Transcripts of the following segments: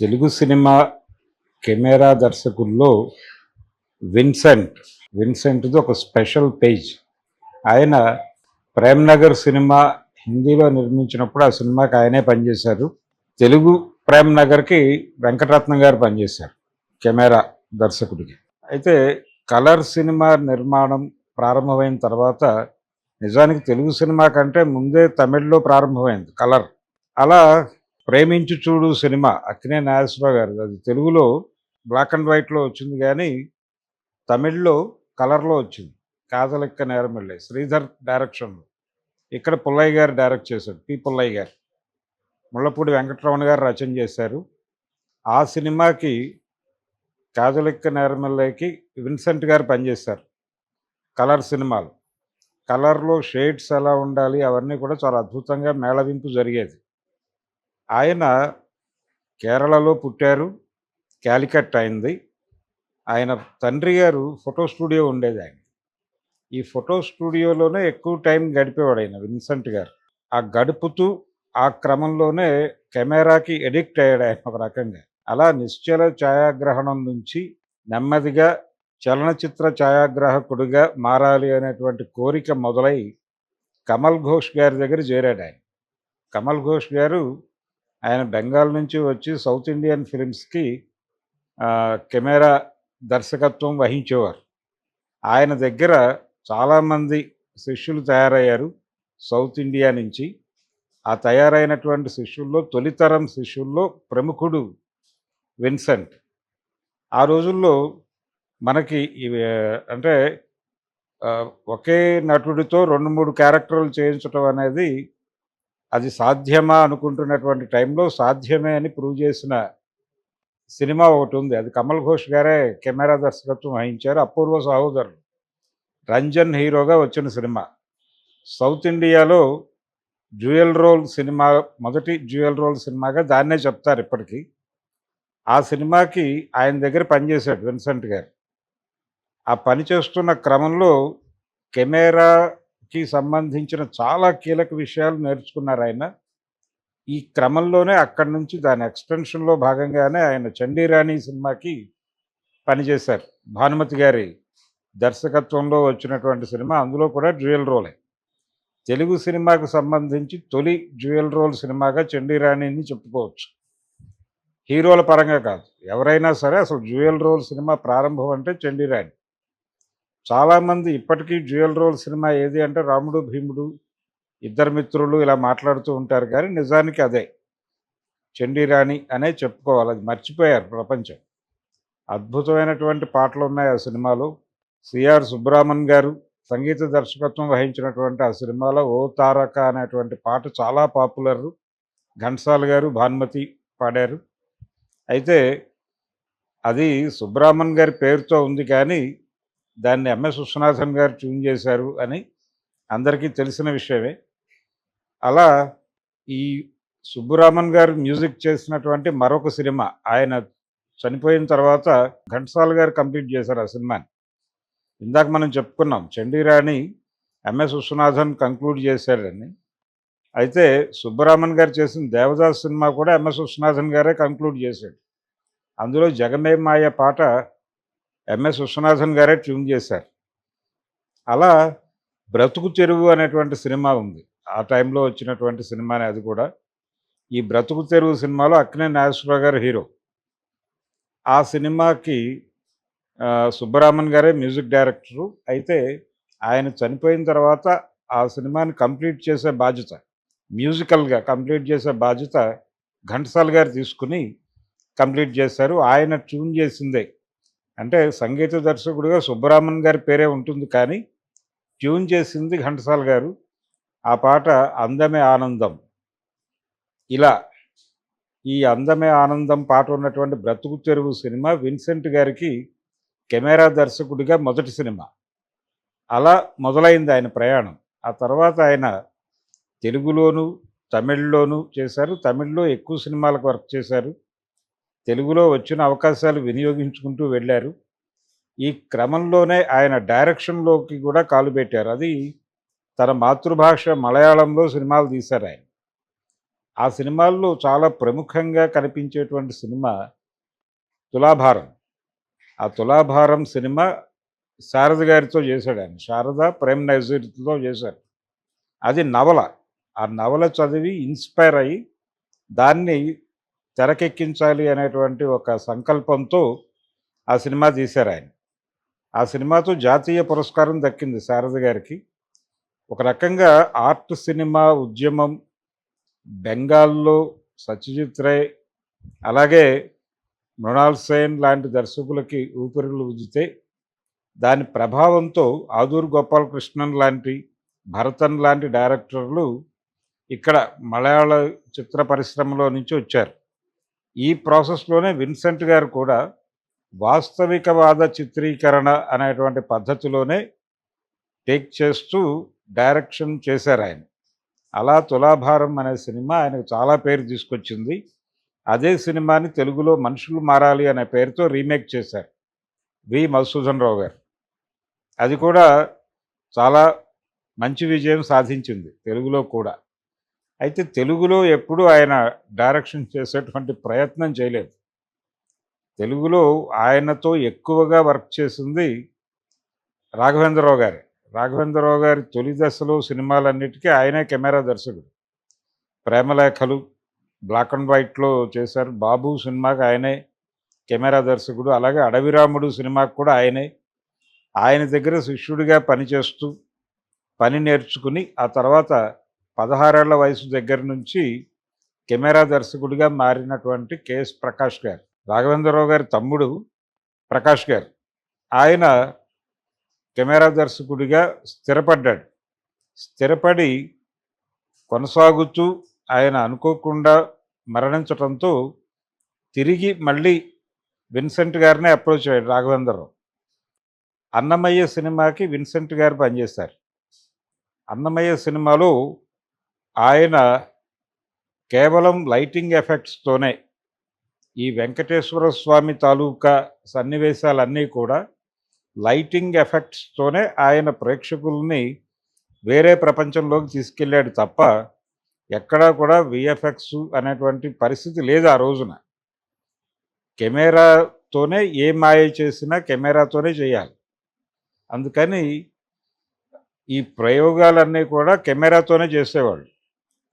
Telugu cinema camera దర్శకుల్లో విన్సెంట్. విన్సెంట్ది ఒక స్పెషల్ పేజ్. ఆయన ప్రేమ్ నగర్ సినిమా హిందీలో నిర్మించినప్పుడు ఆ సినిమాకి ఆయనే పనిచేశారు. తెలుగు ప్రేమ్ నగర్కి వెంకటరత్నం గారు పనిచేశారు కెమెరా దర్శకుడికి. అయితే కలర్ సినిమా నిర్మాణం ప్రారంభమైన తర్వాత నిజానికి తెలుగు సినిమా కంటే ముందే తమిళ్ళో ప్రారంభమైంది కలర్. అలా ప్రేమించు చూడు సినిమా అక్కినే నాగేశ్వరరావు గారు. అది తెలుగులో బ్లాక్ అండ్ వైట్లో వచ్చింది కానీ తమిళ్ళో కలర్లో వచ్చింది. కాజలెక్క నేరమెళ్ళే శ్రీధర్ డైరెక్షన్లో. ఇక్కడ పుల్లయ్య గారు డైరెక్ట్ చేశారు పి. పుల్లయ్య గారు. ముళ్ళపూడి వెంకటరమణ గారు రచన చేశారు. ఆ సినిమాకి కాజలెక్క నేరమెల్లకి విన్సెంట్ గారు పనిచేశారు కలర్ సినిమాలు. కలర్లో షేడ్స్ ఎలా ఉండాలి అవన్నీ కూడా చాలా అద్భుతంగా మేళవింపు జరిగేది. ఆయన కేరళలో పుట్టారు. క్యాలికట్ అయింది. ఆయన తండ్రి గారు ఫోటో స్టూడియో ఉండేది ఆయన. ఈ ఫోటో స్టూడియోలోనే ఎక్కువ టైం గడిపేవాడు ఆయన విన్సెంట్ గారు. ఆ గడుపుతూ ఆ క్రమంలోనే కెమెరాకి ఎడిక్ట్ అయ్యాడు ఆయన ఒక రకంగా. అలా నిశ్చల ఛాయాగ్రహణం నుంచి నెమ్మదిగా చలనచిత్ర ఛాయాగ్రాహకుడిగా మారాలి అనేటువంటి కోరిక మొదలై కమల్ ఘోష్ గారి దగ్గర చేరాడు ఆయన. కమల్ ఘోష్ గారు ఆయన బెంగాల్ నుంచి వచ్చి సౌత్ ఇండియన్ ఫిలిమ్స్కి కెమెరా దర్శకత్వం వహించేవారు. ఆయన దగ్గర చాలామంది శిష్యులు తయారయ్యారు సౌత్ ఇండియా నుంచి. ఆ తయారైనటువంటి శిష్యుల్లో తొలితరం శిష్యుల్లో ప్రముఖుడు విన్సెంట్. ఆ రోజుల్లో మనకి అంటే ఒకే నటుడితో రెండు మూడు క్యారెక్టర్లు చేయించడం అనేది అది సాధ్యమా అనుకుంటున్నటువంటి టైంలో సాధ్యమే అని ప్రూవ్ చేసిన సినిమా ఒకటి ఉంది. అది కమల్ ఘోష్ గారే కెమెరా దర్శకత్వం వహించారు. అపూర్వ సహోదరులు. రంజన్ హీరోగా వచ్చిన సినిమా. సౌత్ ఇండియాలో జ్యువెల్ రోల్ సినిమా మొదటి జ్యువెల్ రోల్ సినిమాగా దాన్నే చెప్తారు ఇప్పటికీ. ఆ సినిమాకి ఆయన దగ్గర పనిచేశాడు విన్సెంట్ గారు. ఆ పని చేస్తున్న క్రమంలో కెమెరా కి సంబంధించిన చాలా కీలక విషయాలు నేర్చుకున్నారు ఆయన. ఈ క్రమంలోనే అక్కడి నుంచి దాని ఎక్స్టెన్షన్లో భాగంగానే ఆయన చండీరాణి సినిమాకి పనిచేశారు. భానుమతి గారి దర్శకత్వంలో వచ్చినటువంటి సినిమా అందులో కూడా జ్యువెల్ రోలే. తెలుగు సినిమాకు సంబంధించి తొలి జ్యువెల్ రోల్ సినిమాగా చండీరాణిని చెప్పుకోవచ్చు. హీరోల పరంగా కాదు ఎవరైనా సరే అసలు జ్యువెల్ రోల్ సినిమా ప్రారంభం అంటే చండీరాణి. చాలామంది ఇప్పటికీ జ్యువెల్ రోల్ సినిమా ఏది అంటే రాముడు భీముడు ఇద్దరు మిత్రులు ఇలా మాట్లాడుతూ ఉంటారు కానీ నిజానికి అదే. చండీరాణి అనే చెప్పుకోవాలి. అది మర్చిపోయారు ప్రపంచం. అద్భుతమైనటువంటి పాటలు ఉన్నాయి ఆ సినిమాలో. సిఆర్ సుబ్రహ్మణ్ గారు సంగీత దర్శకత్వం వహించినటువంటి ఆ సినిమాలో ఓ తారక అనేటువంటి పాట చాలా పాపులర్. ఘంటసాల గారు భానుమతి పాడారు. అయితే అది సుబ్రహ్మణ్ గారి పేరుతో ఉంది కానీ దాన్ని ఎంఎస్ విశ్వనాథన్ గారు ట్యూన్ చేశారు అని అందరికీ తెలిసిన విషయమే. అలా ఈ సుబ్బురామన్ గారు మ్యూజిక్ చేసినటువంటి మరొక సినిమా ఆయన చనిపోయిన తర్వాత ఘంటసాల గారు కంప్లీట్ చేశారు ఆ సినిమాని. ఇందాక మనం చెప్పుకున్నాం చండీరాణి ఎంఎస్ విశ్వనాథన్ కంక్లూడ్ చేశారని. అయితే సుబ్బరామన్ గారు చేసిన దేవదాస్ సినిమా కూడా ఎంఎస్ విశ్వనాథన్ గారే కంక్లూడ్ చేశాడు. అందులో జగమే మాయ పాట ఎంఎస్ విశ్వనాథన్ గారే ట్యూన్ చేశారు. అలా బ్రతుకు చెరువు అనేటువంటి సినిమా ఉంది. ఆ టైంలో వచ్చినటువంటి సినిమానే అది కూడా. ఈ బ్రతుకు తెరువు సినిమాలో అక్కినే నాగేశ్వరరావు గారు హీరో. ఆ సినిమాకి సుబ్బరామన్ గారే మ్యూజిక్ డైరెక్టరు. అయితే ఆయన చనిపోయిన తర్వాత ఆ సినిమాని కంప్లీట్ చేసే బాధ్యత మ్యూజికల్గా కంప్లీట్ చేసే బాధ్యత ఘంటసాల గారు తీసుకుని కంప్లీట్ చేశారు. ఆయన ట్యూన్ చేసిందే. అంటే సంగీత దర్శకుడిగా సుబ్బరామన్ గారి పేరే ఉంటుంది కానీ ట్యూన్ చేసింది ఘంటసాల గారు. ఆ పాట అందమే ఆనందం. ఇలా ఈ అందమే ఆనందం పాట ఉన్నటువంటి బ్రతుకు తెరువు సినిమా విన్సెంట్ గారికి కెమెరా దర్శకుడిగా మొదటి సినిమా. అలా మొదలైంది ఆయన ప్రయాణం. ఆ తర్వాత ఆయన తెలుగులోను తమిళ్ళోనూ చేశారు. తమిళ్ళో ఎక్కువ సినిమాలకు వర్క్ చేశారు. తెలుగులో వచ్చిన అవకాశాలు వినియోగించుకుంటూ వెళ్ళారు. ఈ క్రమంలోనే ఆయన డైరెక్షన్లోకి కూడా కాలు పెట్టారు. అది తన మాతృభాష మలయాళంలో సినిమాలు తీశారు ఆయన. ఆ సినిమాల్లో చాలా ప్రముఖంగా కనిపించేటువంటి సినిమా తులాభారం. ఆ తులాభారం సినిమా శారద గారితో చేశాడు ఆయన. శారద ప్రేమ్ నజీర్తో చేశారు. అది నవల. ఆ నవల చదివి ఇన్స్పైర్ అయ్యి దాన్ని తెరకెక్కించాలి అనేటువంటి ఒక సంకల్పంతో ఆ సినిమా తీశారు ఆయన. ఆ సినిమాతో జాతీయ పురస్కారం దక్కింది శారద గారికి. ఒక రకంగా ఆర్ట్ సినిమా ఉద్యమం బెంగాల్లో సత్యజిత్ రే అలాగే మృణాల్ సేన్ లాంటి దర్శకులకి ఊపిరులు ఉదితే దాని ప్రభావంతో ఆదూర్ గోపాలకృష్ణన్ లాంటి భరతన్ లాంటి డైరెక్టర్లు ఇక్కడ మలయాళ చిత్ర పరిశ్రమలో నుంచి వచ్చారు. ఈ ప్రాసెస్లోనే విన్సెంట్ గారు కూడా వాస్తవికవాద చిత్రీకరణ అనేటువంటి పద్ధతిలోనే టేక్ చేస్తూ డైరెక్షన్ చేశారు ఆయన. అలా తులాభారం అనే సినిమా ఆయనకు చాలా పేరు తీసుకొచ్చింది. అదే సినిమాని తెలుగులో మనుషులు మారాలి అనే పేరుతో రీమేక్ చేశారు వి మధుసూదన్ రావు గారు. అది కూడా చాలా మంచి విజయం సాధించింది తెలుగులో కూడా. అయితే తెలుగులో ఎప్పుడూ ఆయన డైరెక్షన్ చేసేటువంటి ప్రయత్నం చేయలేదు. తెలుగులో ఆయనతో ఎక్కువగా వర్క్ చేసింది రాఘవేంద్రరావు గారి. రాఘవేంద్రరావు గారి తొలి దశలో సినిమాలన్నిటికీ ఆయనే కెమెరా దర్శకుడు. ప్రేమలేఖలు బ్లాక్ అండ్ వైట్లో చేశారు. బాబు సినిమాకి ఆయనే కెమెరా దర్శకుడు. అలాగే అడవిరాముడు సినిమాకి కూడా ఆయనే. ఆయన దగ్గర శిష్యుడిగా పనిచేస్తూ పని నేర్చుకుని ఆ తర్వాత పదహారేళ్ళ వయసు దగ్గర నుంచి కెమెరా దర్శకుడిగా మారినటువంటి కెఎస్ ప్రకాష్ గారు. రాఘవేంద్రరావు గారి తమ్ముడు ప్రకాష్ గారు. ఆయన కెమెరా దర్శకుడిగా స్థిరపడ్డాడు. స్థిరపడి కొనసాగుతూ ఆయన అనుకోకుండా మరణించడంతో తిరిగి మళ్ళీ విన్సెంట్ గారినే అప్రోచ్ అయ్యాడు రాఘవేంద్రరావు. అన్నమయ్య సినిమాకి విన్సెంట్ గారు పనిచేశారు. అన్నమయ్య సినిమాలో ఆయన కేవలం లైటింగ్ ఎఫెక్ట్స్తోనే ఈ వెంకటేశ్వర స్వామి తాలూకా సన్నివేశాలన్నీ కూడా లైటింగ్ ఎఫెక్ట్స్తోనే ఆయన ప్రేక్షకుల్ని వేరే ప్రపంచంలోకి తీసుకెళ్ళాడు తప్ప ఎక్కడా కూడా విఎఫ్ఎక్స్ అనేటువంటి పరిస్థితి లేదు ఆ రోజున. కెమెరాతోనే ఏ మాయ చేసినా కెమెరాతోనే చేయాలి. అందుకని ఈ ప్రయోగాలన్నీ కూడా కెమెరాతోనే చేసేవాళ్ళు.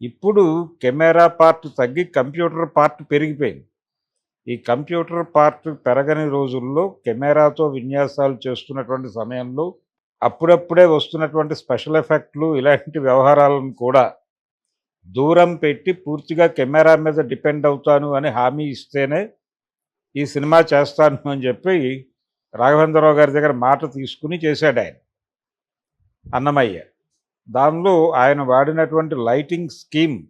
ఇప్పుడు కెమెరా పార్ట్ తగ్గి కంప్యూటర్ పార్ట్ పెరిగిపోయింది. ఈ కంప్యూటర్ పార్ట్ పెరగని రోజుల్లో కెమెరాతో విన్యాసాలు చేస్తున్నటువంటి సమయంలో అప్పుడప్పుడే వస్తున్నటువంటి స్పెషల్ ఎఫెక్ట్లు ఇలాంటి వ్యవహారాలను కూడా దూరం పెట్టి పూర్తిగా కెమెరా మీద డిపెండ్ అవుతాను అని హామీ ఇస్తేనే ఈ సినిమా చేస్తాను అని చెప్పి రాఘవేంద్రరావు గారి దగ్గర మాట తీసుకుని చేశాడు ఆయన. అన్నమయ్య. దానిలో ఆయన వాడినటువంటి లైటింగ్ స్కీమ్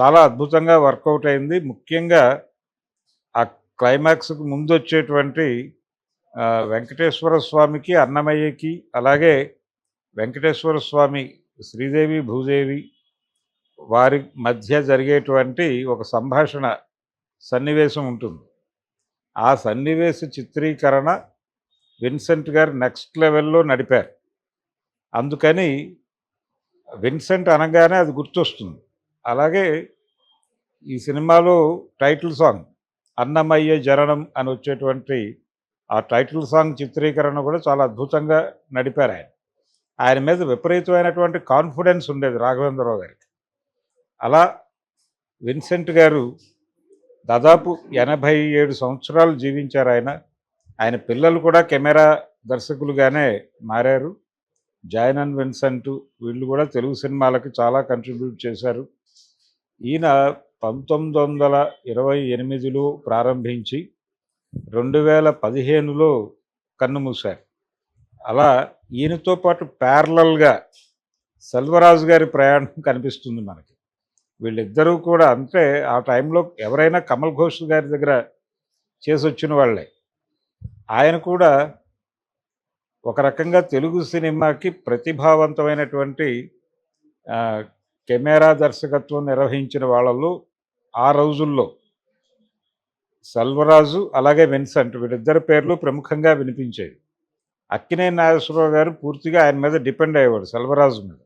చాలా అద్భుతంగా వర్కౌట్ అయింది. ముఖ్యంగా ఆ క్లైమాక్స్కి ముందు వచ్చేటువంటి వెంకటేశ్వర స్వామికి అన్నమయ్యకి అలాగే వెంకటేశ్వర స్వామి శ్రీదేవి భూదేవి వారి మధ్య జరిగేటువంటి ఒక సంభాషణ సన్నివేశం ఉంటుంది. ఆ సన్నివేశ చిత్రీకరణ విన్సెంట్ గారు నెక్స్ట్ లెవెల్లో నడిపారు. అందుకని విన్సెంట్ అనగానే అది గుర్తొస్తుంది. అలాగే ఈ సినిమాలో టైటిల్ సాంగ్ అన్నమయ్య జననం అని వచ్చేటువంటి ఆ టైటిల్ సాంగ్ చిత్రీకరణ కూడా చాలా అద్భుతంగా నడిపారు ఆయన. ఆయన మీద విపరీతమైనటువంటి కాన్ఫిడెన్స్ ఉండేది రాఘవేంద్రరావు గారికి. అలా విన్సెంట్ గారు దాదాపు ఎనభై ఏడు సంవత్సరాలు జీవించారు ఆయన. ఆయన పిల్లలు కూడా కెమెరా దర్శకులుగానే మారారు. జాయనన్ విన్సెంట్ వీళ్ళు కూడా తెలుగు సినిమాలకి చాలా కంట్రిబ్యూట్ చేశారు. ఈయన పంతొమ్మిది వందల ఇరవై ఎనిమిదిలో ప్రారంభించి రెండు వేల పదిహేనులో కన్నుమూశారు అలా ఈయనతో పాటు ప్యారలల్గా సెల్వరాజు గారి ప్రయాణం కనిపిస్తుంది మనకి. వీళ్ళిద్దరూ కూడా అంటే ఆ టైంలో ఎవరైనా కమల్ ఘోష్ గారి దగ్గర చేసి వచ్చిన వాళ్ళే. ఆయన కూడా ఒక రకంగా తెలుగు సినిమాకి ప్రతిభావంతమైనటువంటి కెమెరా దర్శకత్వం నిర్వహించిన వాళ్ళలో ఆ రోజుల్లో సెల్వరాజు అలాగే విన్సెంట్ వీళ్ళిద్దరి పేర్లు ప్రముఖంగా వినిపించేవి. అక్కినే నాగేశ్వరరావు గారు పూర్తిగా ఆయన మీద డిపెండ్ అయ్యేవాడు సెల్వరాజు మీద.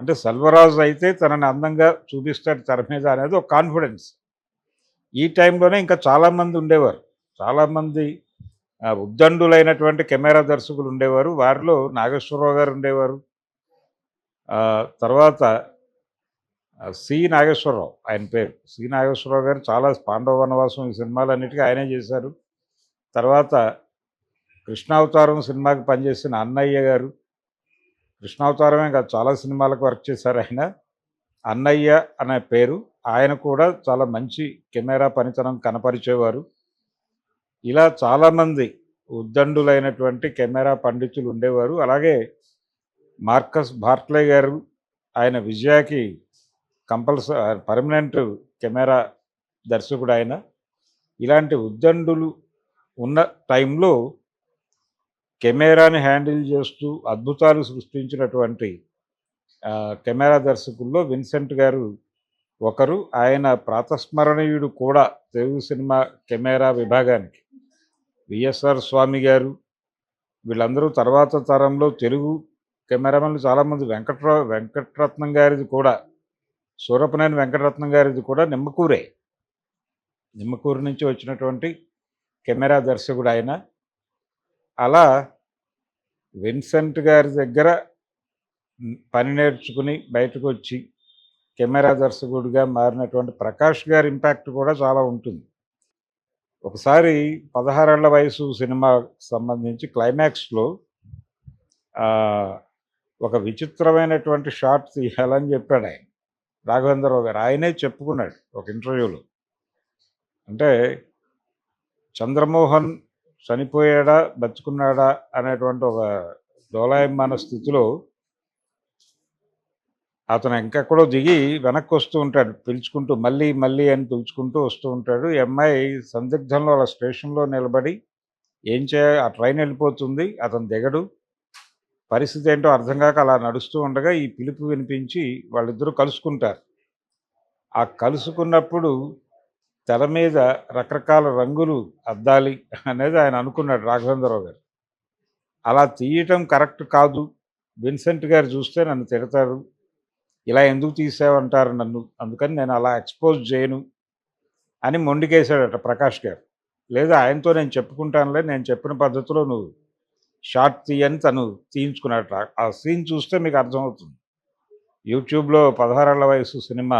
అంటే సెల్వరాజు అయితే తనని అందంగా చూపిస్తాడు తెర మీద అనేది ఒక కాన్ఫిడెన్స్. ఈ టైంలోనే ఇంకా చాలామంది ఉండేవారు. చాలామంది ఉద్దండులైనటువంటి కెమెరా దర్శకులు ఉండేవారు. వారిలో నాగేశ్వరరావు గారు ఉండేవారు. తర్వాత సి నాగేశ్వరరావు ఆయన పేరు. సి నాగేశ్వరరావు గారు చాలా పాండవ వనవాసం ఈ సినిమాలన్నిటికీ ఆయనే చేశారు. తర్వాత కృష్ణావతారం సినిమాకి పనిచేసిన అన్నయ్య గారు. కృష్ణావతారమే కాదు చాలా సినిమాలకు వర్క్ చేశారు ఆయన. అన్నయ్య అనే పేరు. ఆయన కూడా చాలా మంచి కెమెరా పనితనం కనపరిచేవారు. ఇలా చాలామంది ఉద్దండులైనటువంటి కెమెరా పండితులు ఉండేవారు. అలాగే మార్కస్ బార్ట్లే గారు ఆయన విజయాకి కంపల్సరీ పర్మనెంట్ కెమెరా దర్శకుడు ఆయన. ఇలాంటి ఉద్దండులు ఉన్న టైంలో కెమెరాని హ్యాండిల్ చేస్తూ అద్భుతాలు సృష్టించినటువంటి కెమెరా దర్శకుల్లో విన్సెంట్ గారు ఒకరు. ఆయన ప్రాతస్మరణీయుడు కూడా తెలుగు సినిమా కెమెరా విభాగానికి. విఎస్ఆర్ స్వామి గారు వీళ్ళందరూ తర్వాత తరంలో తెలుగు కెమెరామెన్లు చాలామంది వెంకట్రా వెంకటరత్నం గారిది కూడా సూరపనేని వెంకటరత్నం గారిది కూడా నిమ్మకూరే. నిమ్మకూరు నుంచి వచ్చినటువంటి కెమెరా దర్శకుడు ఆయన. అలా విన్సెంట్ గారి దగ్గర పని నేర్చుకుని బయటకు వచ్చి కెమెరా దర్శకుడిగా మారినటువంటి ప్రకాష్ గారి ఇంపాక్ట్ కూడా చాలా ఉంటుంది. ఒకసారి పదహారేళ్ళ వయసు సినిమా సంబంధించి క్లైమాక్స్లో ఒక విచిత్రమైనటువంటి షాట్ తీయాలని చెప్పాడు ఆయన. రాఘవేంద్రరావు గారు. ఆయనే చెప్పుకున్నాడు ఒక ఇంటర్వ్యూలో. అంటే చంద్రమోహన్ చనిపోయాడా బతుకున్నాడా అనేటువంటి ఒక దోలాయమాన స్థితిలో అతను ఇంకెక్కడో దిగి వెనక్కి వస్తూ ఉంటాడు పిలుచుకుంటూ మళ్ళీ మళ్ళీ అని పిలుచుకుంటూ వస్తూ ఉంటాడు. ఈ అమ్మాయి సందిగ్ధంలో అలా స్టేషన్లో నిలబడి ఏం చేయ ఆ ట్రైన్ వెళ్ళిపోతుంది అతను దిగడు. పరిస్థితి ఏంటో అర్థం కాక అలా నడుస్తూ ఉండగా ఈ పిలుపు వినిపించి వాళ్ళిద్దరూ కలుసుకుంటారు. ఆ కలుసుకున్నప్పుడు తెర మీద రకరకాల రంగులు అద్దాలి అనేది ఆయన అనుకున్నాడు రాఘవేంద్రరావు గారు. అలా తీయటం కరెక్ట్ కాదు. విన్సెంట్ గారు చూస్తే నన్ను తిడతారు. ఇలా ఎందుకు తీసావంటారు నన్ను? అందుకని నేను అలా ఎక్స్పోజ్ చేయను అని మొండికేశాడట ప్రకాష్ గారు. లేదా ఆయనతో నేను చెప్పుకుంటానులే నేను చెప్పిన పద్ధతిలో నువ్వు షార్ట్ తీయని తను తీయించుకున్నాడు ఆ సీన్ చూస్తే మీకు అర్థమవుతుంది. యూట్యూబ్లో పదహారేళ్ళ వయసు సినిమా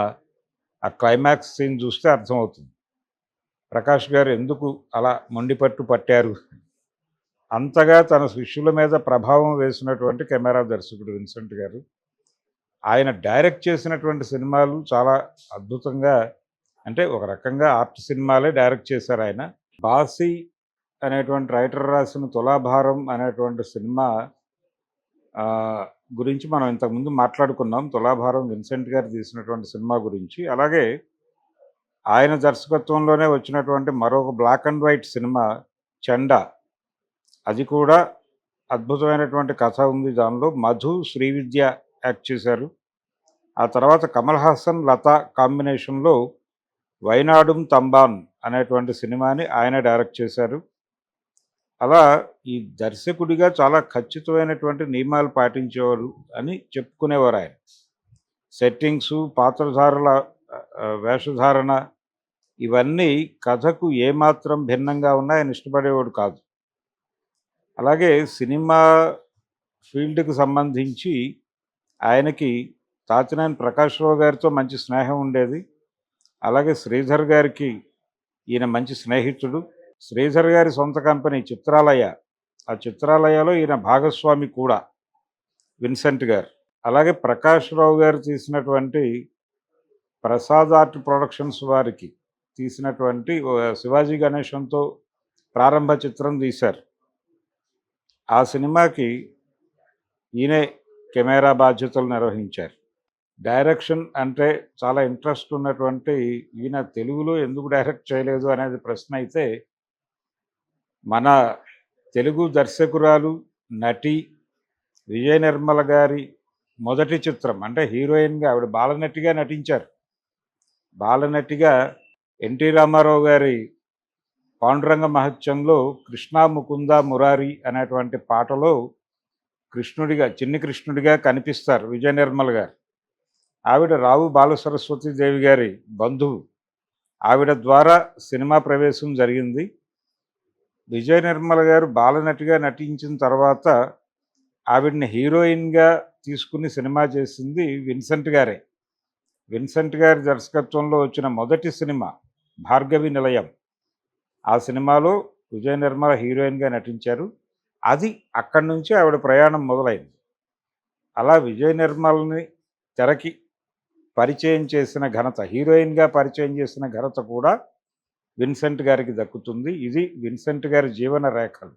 ఆ క్లైమాక్స్ సీన్ చూస్తే అర్థమవుతుంది. ప్రకాష్ గారు ఎందుకు అలా మొండిపట్టు పట్టారు? అంతగా తన శిష్యుల మీద ప్రభావం వేసినటువంటి కెమెరా దర్శకుడు విన్సెంట్ గారు ఆయన డైరెక్ట్ చేసినటువంటి సినిమాలు చాలా అద్భుతంగా అంటే ఒక రకంగా ఆర్ట్ సినిమాలే డైరెక్ట్ చేశారు ఆయన. బాసి అనేటువంటి రైటర్ రాసిన తులాభారం అనేటువంటి సినిమా గురించి మనం ఇంతకుముందు మాట్లాడుకున్నాం. తులాభారం విన్సెంట్ గారు తీసినటువంటి సినిమా గురించి. అలాగే ఆయన దర్శకత్వంలోనే వచ్చినటువంటి మరొక black and white cinema Chanda. అది కూడా అద్భుతమైనటువంటి కథ ఉంది దానిలో. మధు శ్రీవిద్య యాక్ట్ చేశారు. ఆ తర్వాత కమల్ హాసన్ లత కాంబినేషన్లో వైనాడుం తంబాన్ అనేటువంటి సినిమాని ఆయన డైరెక్ట్ చేశారు. అలా ఈ దర్శకుడిగా చాలా ఖచ్చితమైనటువంటి నియమాలు పాటించేవారు అని చెప్పుకునేవారు ఆయన. సెట్టింగ్స్ పాత్రధారుల వేషధారణ ఇవన్నీ కథకు ఏమాత్రం భిన్నంగా ఉన్నా ఆయన ఇష్టపడేవాడు కాదు. అలాగే సినిమా ఫీల్డ్కి సంబంధించి ఆయనకి తాతినేని ప్రకాశ్రావు గారితో మంచి స్నేహం ఉండేది. అలాగే శ్రీధర్ గారికి ఈయన మంచి స్నేహితుడు. శ్రీధర్ గారి సొంత కంపెనీ చిత్రాలయ. ఆ చిత్రాలయలో ఈయన భాగస్వామి కూడా విన్సెంట్ గారు. అలాగే ప్రకాష్ రావు గారు తీసినటువంటి ప్రసాద్ ఆర్ట్ ప్రొడక్షన్స్ వారికి తీసినటువంటి శివాజీ గణేశంతో ప్రారంభ చిత్రం తీశారు. ఆ సినిమాకి ఈయనే కెమెరా బాధ్యతలు నిర్వహించారు. డైరెక్షన్ అంటే చాలా ఇంట్రెస్ట్ ఉన్నటువంటి ఈయన తెలుగులో ఎందుకు డైరెక్ట్ చేయలేదు అనేది ప్రశ్న అయితే మన తెలుగు దర్శకురాలు నటి విజయ నిర్మల గారి మొదటి చిత్రం అంటే హీరోయిన్గా ఆవిడ బాలనటిగా నటించారు. బాలనటిగా ఎన్టీ రామారావు గారి పాండురంగ మహత్యంలో కృష్ణా ముకుంద మురారి అనేటువంటి పాటలో కృష్ణుడిగా చిన్ని కృష్ణుడిగా కనిపిస్తారు విజయ నిర్మల్ గారు. ఆవిడ రావు బాలసరస్వతి దేవి గారి బంధువు. ఆవిడ ద్వారా సినిమా ప్రవేశం జరిగింది. విజయ నిర్మల్ గారు బాలనటిగా నటించిన తర్వాత ఆవిడని హీరోయిన్గా తీసుకుని సినిమా చేసింది విన్సెంట్ గారే. విన్సెంట్ గారి దర్శకత్వంలో వచ్చిన మొదటి సినిమా భార్గవి నిలయం. ఆ సినిమాలో విజయ నిర్మల హీరోయిన్గా నటించారు. అది అక్కడి నుంచి ఆవిడ ప్రయాణం మొదలైంది. అలా విజయ నిర్మల్ని తెరకి పరిచయం చేసిన ఘనత హీరోయిన్గా పరిచయం చేసిన ఘనత కూడా విన్సెంట్ గారికి దక్కుతుంది. ఇది విన్సెంట్ గారి జీవన రేఖలు.